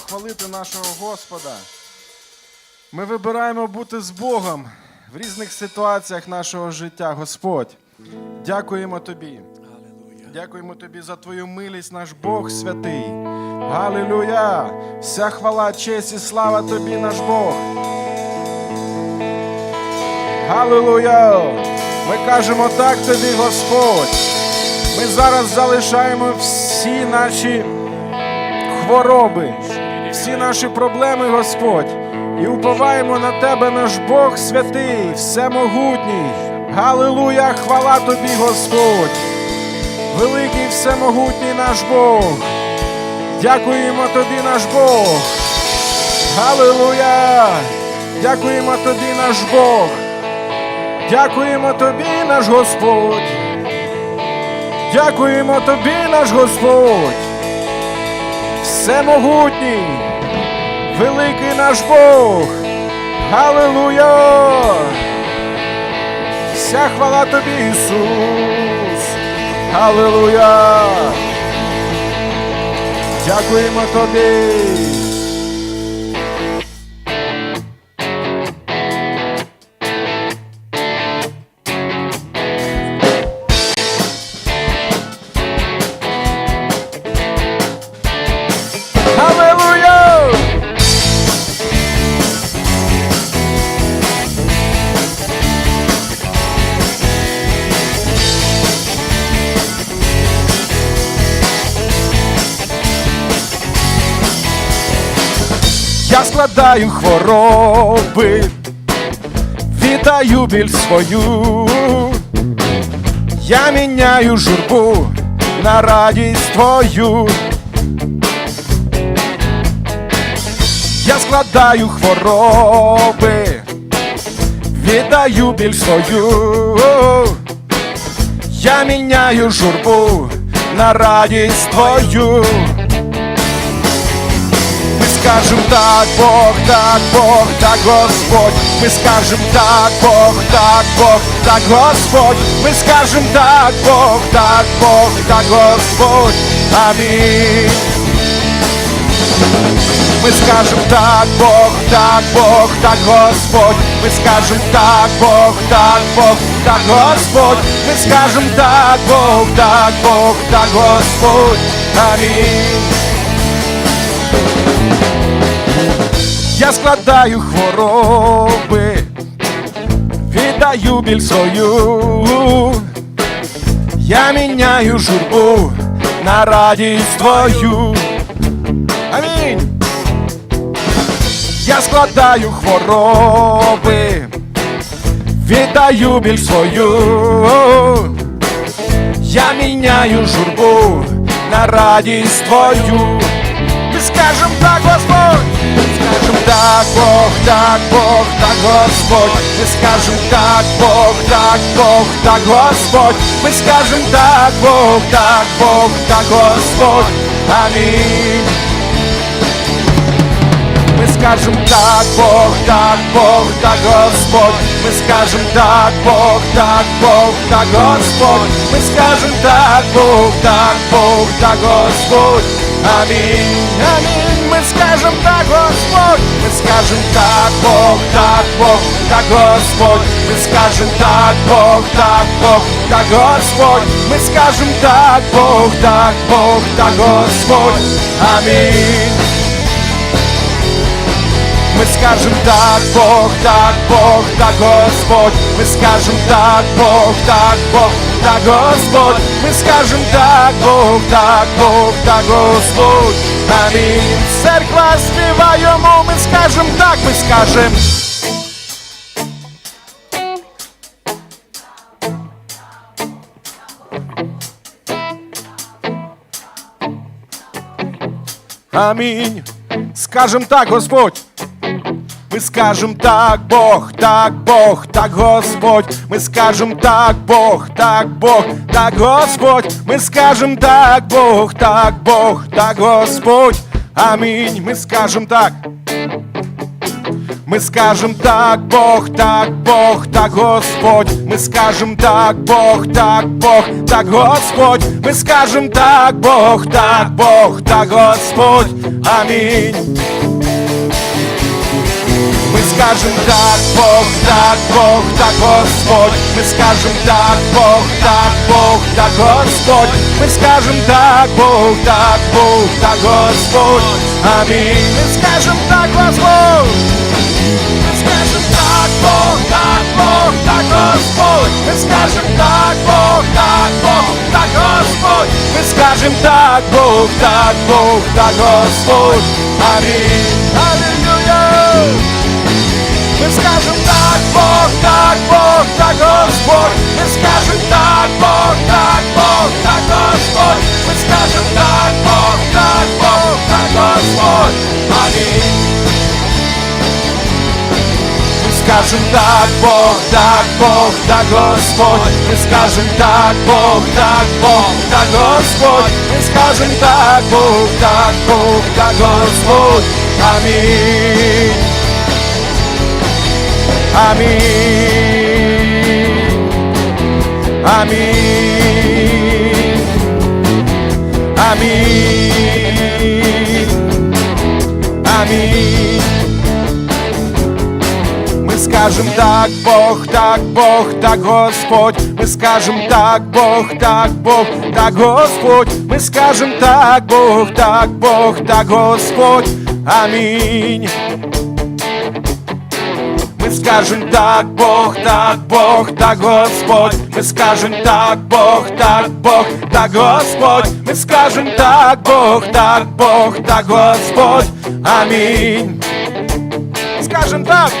хвалити нашого Господа. Ми вибираємо бути з Богом в різних ситуаціях нашого життя. Господь, дякуємо Тобі. Дякуємо Тобі за Твою милість, наш Бог святий. Галилуя! Вся хвала, честь і слава Тобі, наш Бог. Галилуя! Ми кажемо так тобі, Господь. Ми зараз залишаємо всі наші хвороби, всі наші проблеми, Господь, і уповаємо на Тебе, наш Бог святий, всемогутній. Галилуя! Хвала тобі, Господь! Великий всемогутній наш Бог. Дякуємо тобі, наш Бог. Галилуя! Дякуємо тобі, наш Бог. Дякуємо тобі, наш Господь. Дякуємо тобі, наш Господь. Всемогутній, великий наш Бог. Галилуя! Вся хвала тобі, Ісус. Галилуя! Дякуємо тобі. Я складаю хвороби, вітаю біль свою, я міняю журбу на радість твою. Я складаю хвороби, віддаю біль свою, я міняю журбу на радість твою. Скажем так, Бог, так, Бог, так, Господь. Ми скажем так, Бог, так, Бог, так, Господь. Ми скажем так, Бог, так, Бог, так, Господь. Амінь. Ми скажем так, Бог, так, Бог, так, Господь. Ми скажем так, Бог, так, Бог, так, Господь. Ми скажем так, Бог, так, Бог, так, Господь. Амінь. Я складаю хвороби, віддаю біль свою, я міняю журбу на радість твою. Амінь. Я складаю хвороби, віддаю біль свою, я міняю журбу на радість твою. Ми скажем так, Господь, скажем так, Бог, так, Бог, так, Господь, ми скажем так, Бог, так, Бог, так, Господь, ми скажем так, Бог, так, Бог, так, Господь, амінь. Ми скажем так, Бог, так, Бог, так, Господь. Ми скажем так, Бог, так, Бог, так, Господь. Ми скажем так, Бог, так, Бог, так, Господь. Амінь, амінь. Ми скажем так, Господь. Ми скажем так, Бог, так, Бог, так, Господь. Ми скажем так, Бог, так, Бог, так, Господь. Ми скажем так, Бог, так, Бог, так, Господь. Амінь. Ми скажем так, Бог, так, Бог, так, Господь. Ми скажем так, Бог, так, Бог, так, Господь. Ми скажем так, Бог, так, Бог, так, Господь. Амінь. Церква співаємо, ми скажем так, ми скажем. Амінь. Скажем так, Господь. Ми скажем так, Бог, так, Бог, так, Господь. Ми скажем так, Бог, так, Бог, так, Господь. Ми скажем так, Бог, так, Бог, так, Господь. Амінь. Ми скажем так. Ми скажем так, Бог, так, Бог, так, Господь. Ми скажем так, Бог, так, Бог, так, Господь. Ми скажем так, Бог, так, Бог, так, Господь. Амінь. Скажем так, Бог, так, Бог, так, Господь. Ми скажем так, Бог, так, Бог, так, Господь. Ми скажем так, Бог, так, Бог, так, Господь. Амінь. Ми скажем так, Господь. Ми скажем так, Бог, так, Бог, так, Господь. Ми скажем так, Бог, так, Бог, так, Господь. Ми скажем так, Бог, так, Бог, так, Господь. Амінь. Аллилуйя. Ми скажем так, Бог, так, Бог, так, Господь. Ми скажем так, Бог, так, Бог, так, Господь. Ми скажем так, Бог, так, Бог, так, Господь. Амінь. Ми скажем так, Бог, так, Бог, так, Господь. Ми скажем так, Бог, так, Бог, так, Господь. Ми скажем так, Бог, так, Бог, так, Господь. Амінь. Амінь. Амінь. Амінь. Амінь. Ми скажем так, Бог, так, Бог, так, Господь. Ми скажем так, Бог, так, Бог, так, Господь. Ми скажем так, Бог, так, Бог, так, Господь. Амінь. Ми скажем так, Бог, так, Бог, так, Господь. Ми скажем так, Бог, так, Бог, так, Господь. Ми скажем так, Бог, так, Бог, так, Господь. Амінь. Скажем так.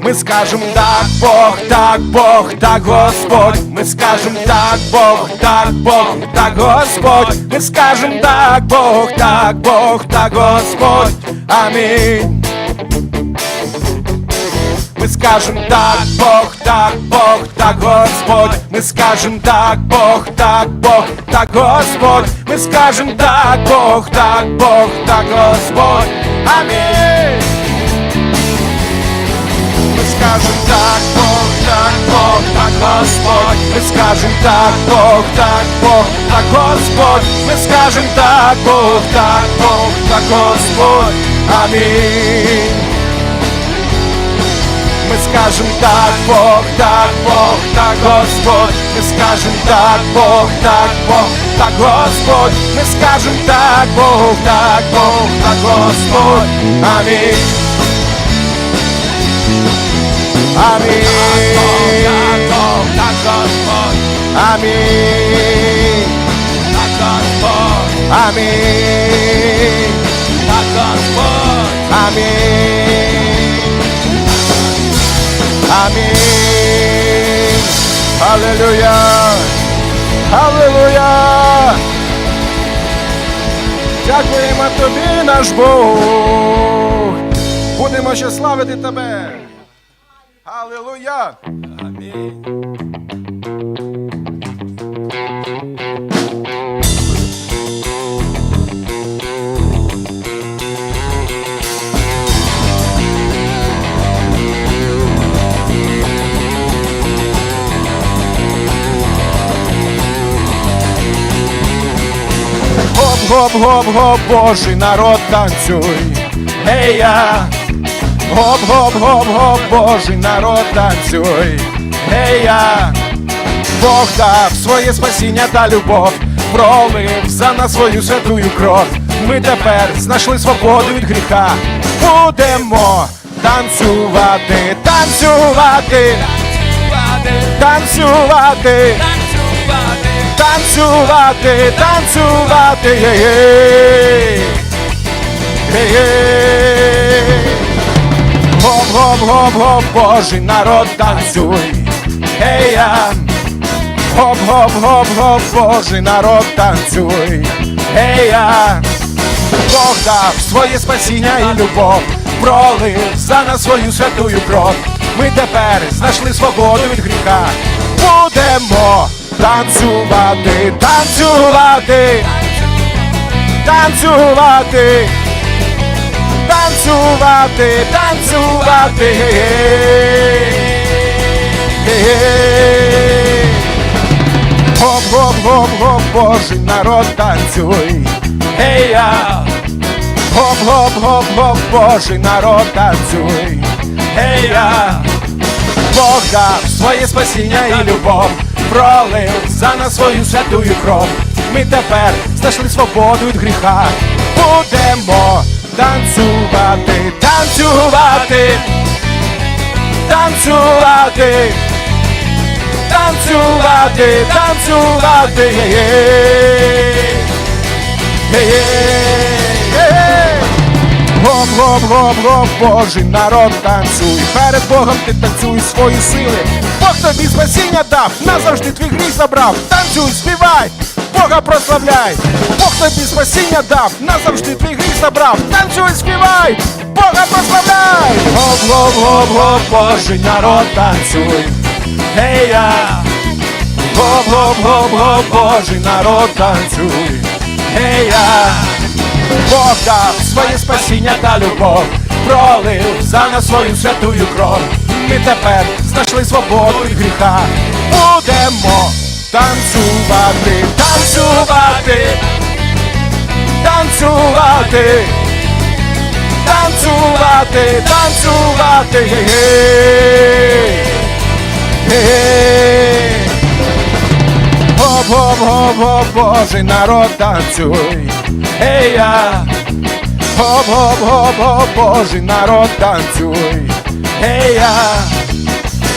Ми скажем так, Бог, так, Бог, так, Господь. Ми скажем так, Бог, так, Бог, так, Господь. Ми скажем так, Бог, так, Бог, так, Господь. Амінь. Ми скажем так, Бог, так, Бог, так, Господь. Ми скажем так, Бог, так, Бог, так, Господь. Ми скажем так, Бог, так, Бог, так, Господь. Амінь. Ми скажем так, Бог, так, Бог, так, Господь. Ми скажем так, Бог, так, Бог, так, Господь. Ми скажем так, Бог, так, Бог, так, Господь. Амінь. Ми скажем так, Бог, так, Бог, так, Господь. Ми скажем так, Бог, так, Бог, так, Господь. Ми скажем так, Бог, так, Бог, так, Господь. Амінь. Амінь. Амінь. Амінь. Амінь. Амінь. Аллилуйя. Аллилуйя. Дякуємо тобі, наш Бог. Будемо ще славити тебе. Аллилуйя. Гоп, гоп, гоп, гоп, Божий народ танцюй. Ей я. Гоп, гоп, гоп, гоп, Божий народ танцюй. Ей я. Бог дав своє спасіння та любов, пролив за нас свою святую кров. Ми тепер знайшли свободу від гріха. Будемо танцювати, танцювати, танцювати, танцювати, танцювати, єй-єй. Єй-єй. Гоп, гоп, гоп, гоп, Божий народ танцюй. Ей я. Гоп, гоп, гоп, гоп, Божий народ танцюй. Ей я. Бог дав своє спасіння і любов, пролив за нас свою святую кров. Ми тепер знайшли свободу від гріха. Будемо танцювати, танцювати, танцювати, танцювати. танцювати. Гоп, гоп, гоп, гоп, божий народ танцюй. Ей я. Гоп, гоп, гоп, гоп, божий народ танцюй. Ей я. Бог дав своє спасіння і любов, пролив за нас свою святую кров. Ми тепер знайшли свободу від гріха. Будемо танцювати, танцювати, танцювати, танцювати, танцювати. Гоп, гоп, гоп, гоп, Божий народ танцюй. Перед Богом ти танцюй свої сили. Бог тобі спасіння дав, назавжди твій гріх забрав. Танцюй, співай, Бога прославляй. Бог тобі спасіння дав, назавжди твій гріх забрав. Танцюй, співай, Бога прославляй. Гоп, гоп, гоп, гоп, Божий народ танцюй. Гей я. Гоп, гоп, гоп, гоп, Божий народ танцюй. Гей я. Бог дав своє спасіння та любов, пролив за нас свою святую кров. Ми тепер знайшли свободу від гріха. Будемо танцювати, танцювати, танцювати, танцювати, танцювати. Гоп, гоп, гоп, гоп, Божий народ танцюй. Ей я. Гоп, гоп, гоп, Божий народ танцюй. Ей я.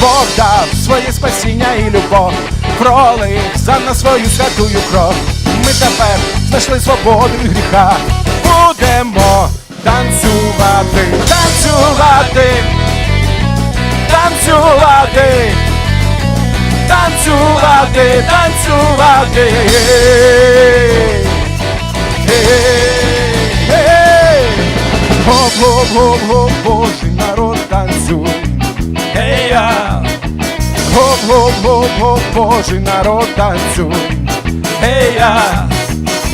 Бог дав своє спасіння і любов, пролив за нас свою святую кров. Ми тепер знайшли свободу від гріха. Будемо танцювати, танцювати, танцювати танцювати, танцювати. Гоп, гоп, гоп, гоп, Божий народ танцюй. Ей гоп, Божий народ танцюй. Ей я.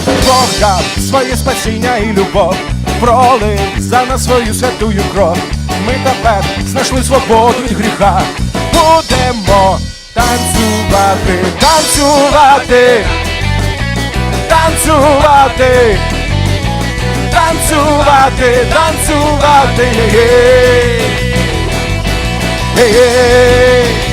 Бог дав своє спасіння і любов, пролив за нас свою святую кров. Ми тепер знайшли свободу від гріха. Будемо танцювати, танцювати, танцювати, танцювати, танцювати. Ей-ей.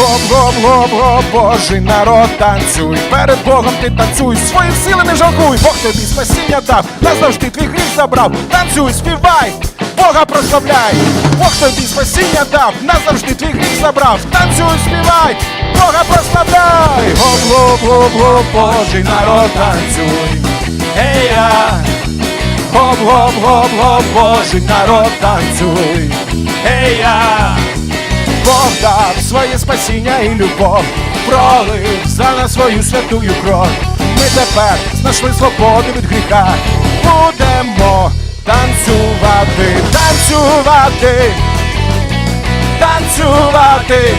Гоп, гоп, гоп, гоп, Божий народ танцюй. Перед Богом ти танцюй, свої сили не жалкуй. Бог тобі спасіння дав, назавжди твій гріх забрав. Танцюй, співай, Бога прославляй. Бог тобі спасіння дав, назавжди твій гріх забрав. Танцюй, співай, Бога прославляй. Гоп, гоп, гоп, гоп, Божий народ танцюй. Ей я. Гоп, гоп, гоп, гоп, Божий народ танцюй. Ей я. Бог дав своє спасіння і любов, пролив за нас свою святую кров. Ми тепер знайшли свободу від гріха. Будемо танцювати, танцювати, танцювати,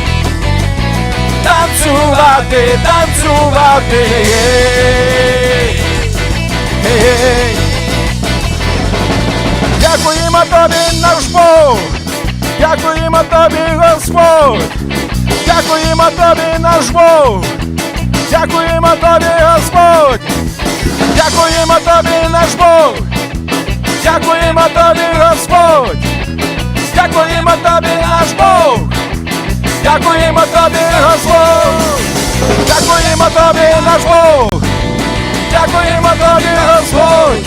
танцювати, танцювати. Дякуємо тобі, наш Бог. Дякуємо тобі, Господь! Дякуємо тобі, наш Бог! Дякуємо тобі, Господь! Дякуємо тобі, наш Бог! Дякуємо тобі, Господь! Дякуємо тобі, наш Бог! Дякуємо тобі, Господь! Дякуємо тобі, наш Бог! Дякуємо тобі, Господь!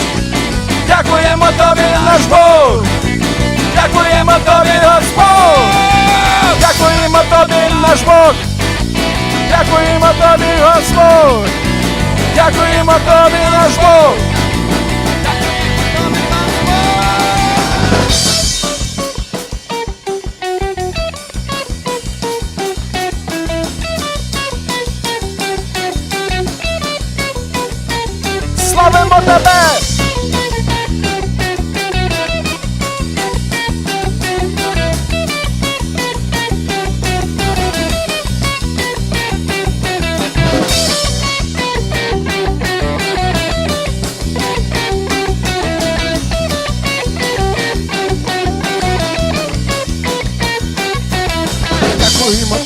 Дякуємо тобі, наш Бог! Дякуємо тобі, Господь! Дякуємо тобі, наш Бог! Дякуємо тобі, Господь! Дякуємо тобі, наш Бог! Славимо тебе!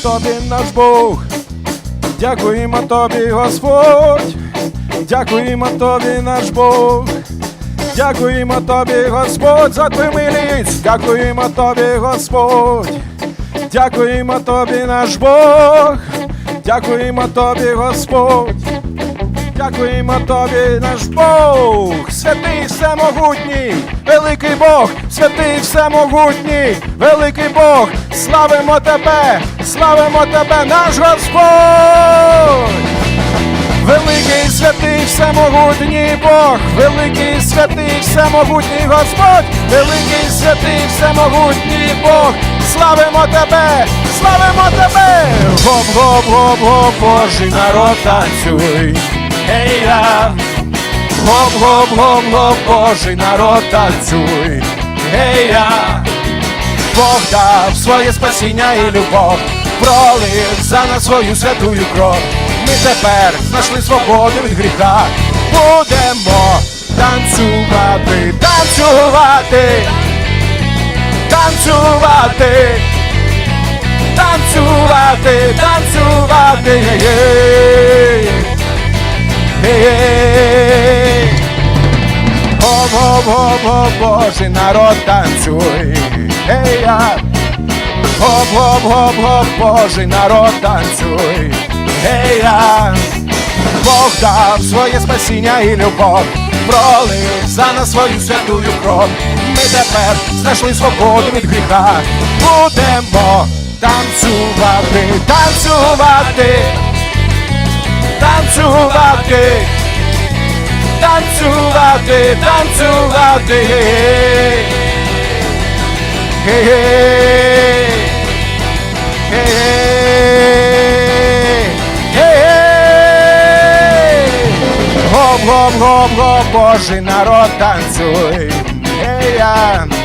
Тобі, наш Бог. Дякуємо тобі, Господь. Дякуємо тобі, наш Бог. Дякуємо тобі, Господь, за твою милість. Дякуємо тобі, Господь. Дякуємо тобі, наш Бог. Дякуємо тобі, Господь. Дякуємо тобі, наш Бог, святий всемогутній, великий Бог, святий всемогутній, великий Бог, славимо тебе, славимо тебе, наш Господь. Великий святий всемогутній Бог, великий святий всемогутній Господь, великий святий всемогутній Бог, славимо тебе, славимо тебе, гоп, гоп, гоп, гоп, Божий народ танцюй, ей я, гоп, гоп, гоп, гоп, Божий народ танцюй, ей я. Бог дав своє спасіння і любов, пролив за нас свою святую кров. Ми тепер знайшли свободу від гріха. Будемо танцювати, танцювати, танцювати, танцювати, танцювати. Гоп, гоп, Божий народ танцюй. Ей я. Гоп, гоп, гоп, гоп, народ танцюй. Ей я. Бог дав своє спасіння і любов, пролив за нас свою святую кров. Ми тепер знайшли свободу від гріха. Будемо танцювати, танцювати, танцювати танцювати, танцювати. Гей-гей. Гоп, гоп, Божий народ танцюй. Ей я.